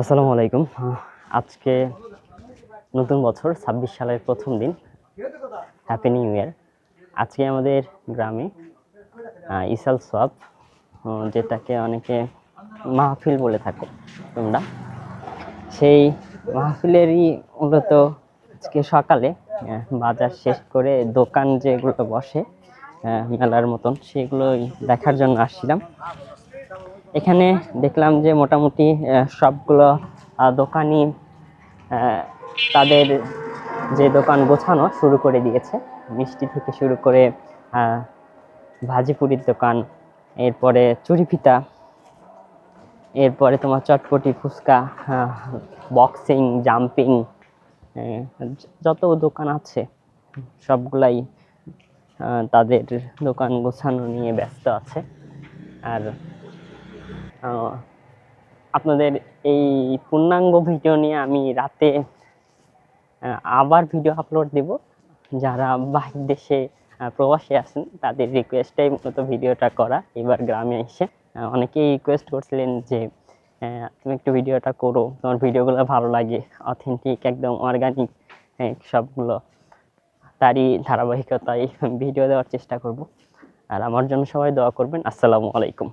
আসসালামু আলাইকুম। আজকে নতুন বছর, ছাব্বিশ সালের প্রথম দিন। হ্যাপি নিউ ইয়ার আজকে আমাদের গ্রামে ইসাল সোয়াব যেটাকে অনেকে মাহফিল বলে থাকো তোমরা। সেই মাহফিলেরই মূলত আজকে সকালে বাজার শেষ করে দোকান যেগুলো বসে মেলার মতন, সেগুলোই দেখার জন্য আসছিলাম। এখানে দেখলাম যে মোটামুটি সবগুলো দোকানই তাদের যে দোকান গোছানো শুরু করে দিয়েছে। মিষ্টি থেকে শুরু করে ভাজিপুরির দোকান, এরপরে চুরি ফিতা এরপরে তোমার চটপটি, ফুচকা বক্সিং জাম্পিং যত দোকান আছে, সবগুলাই তাদের দোকান গোছানো নিয়ে ব্যস্ত আছে। আর আপনাদের এই পূর্ণাঙ্গ ভিডিও নিয়ে আমি রাতে আবার ভিডিও আপলোড দেব। যারা বাহির দেশে প্রবাসী আছেন, তাদের রিকোয়েস্টটাই মূলত ভিডিওটা করা। এবার গ্রামে এসে অনেকেই রিকোয়েস্ট করছিলেন যে তুমি একটু ভিডিওটা করো, তোমার ভিডিওগুলো ভালো লাগে অথেন্টিক একদম অর্গানিক সবগুলো। তারই ধারাবাহিকতায় ভিডিও দেওয়ার চেষ্টা করব। আর আমার জন্য সবাই দোয়া করবেন। আসসালামু আলাইকুম।